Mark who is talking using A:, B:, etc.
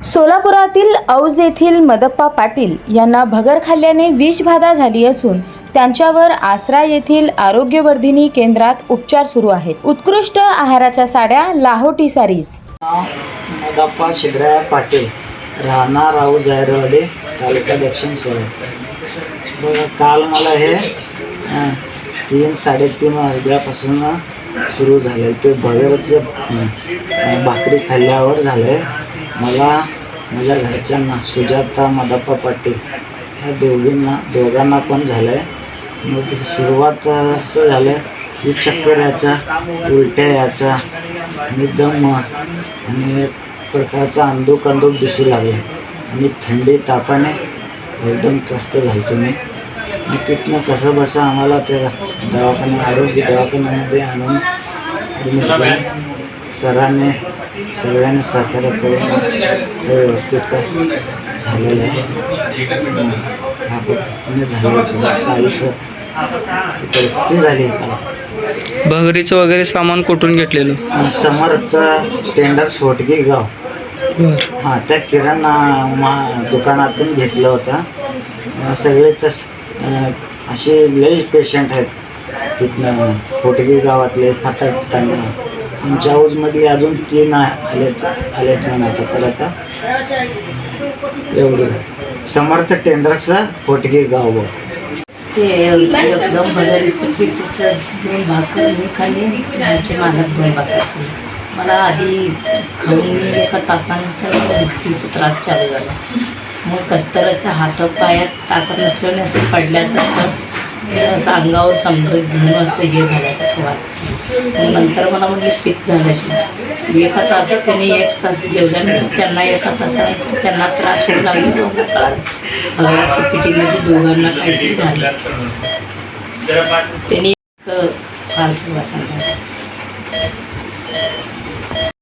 A: सोलापुरातील औज येथील मदप्पा पाटील यांना भगर खाल्ल्याने विषबाधा झाली असून त्यांच्यावर आसरा येथील आरोग्यवर्धिनी केंद्रात उपचार सुरू आहेत. उत्कृष्ट आहाराच्या साड्या लाहोटी सारीज
B: मदप्पा मदाप्पा शिगराया पाटील राहणार राऊ जायरवाडे तालुका दक्षिण सोलापूर. काल मला हे तीन साडेतीन वाजल्यापासून सुरू झालं ते भगरचे भाकरी खाल्ल्यावर झालं आहे मला माझ्या घरच्यांना सुजाता मदाप्पा पाटील ह्या दोघींना दोघांना पण झालं आहे मग सुरुवात असं झालं की चक्कर याचा उलट्या याचा आणि दम आणि एक प्रकारचा अंदूक अंदूक दिसू लागला. आणि थंडी तापाने एकदम त्रस्त झालो मी. मग तिथनं कसं बसं आम्हाला त्या दवाखान्या आरोग्य दवाखान्यामध्ये आणून सरांनी सगळ्यांनी सहकार्य करून ते व्यवस्थित काय झालेलं आहे. ह्या पद्धतीने झालं कालचं परिस्थिती झाली
C: भंगरीचं वगैरे सामान कुठून घेतलेलं?
B: समर्थ टेंडर सोटगी गाव. हां त्या किराणा मा दुकानातून घेतलं होतं. सगळे तस असे लई पेशंट आहेत. तिथनं फोटगी गावातले फाटक तांडा. आमच्या हाऊसमधले अजून तीन आ- आलेत आलेत तर आता परत एवढं समर्थ टेंडरचं फोटगी गाव
D: ते एकदम भजारीचं पिठीचं दोन भाकर मी खाल्ली आमचे मालक दोन भाकर मला आधी खाऊन एका तासानंतर दुखीचा त्रास चालू झाला. मग कसतर असं हात पायात ताकद नसल्याने असं पडल्यासारखं असं अंगावर समजा घेऊन असं हे झालं नंतर मला म्हणजे पित्त झालं एका तासात त्यांनी एक तास जेवल्यानंतर त्यांना एका तासात त्यांना त्रास होऊ लागला. मग कळालं दोघांना काहीतरी झालं. त्यांनी एक फालतू वाटायला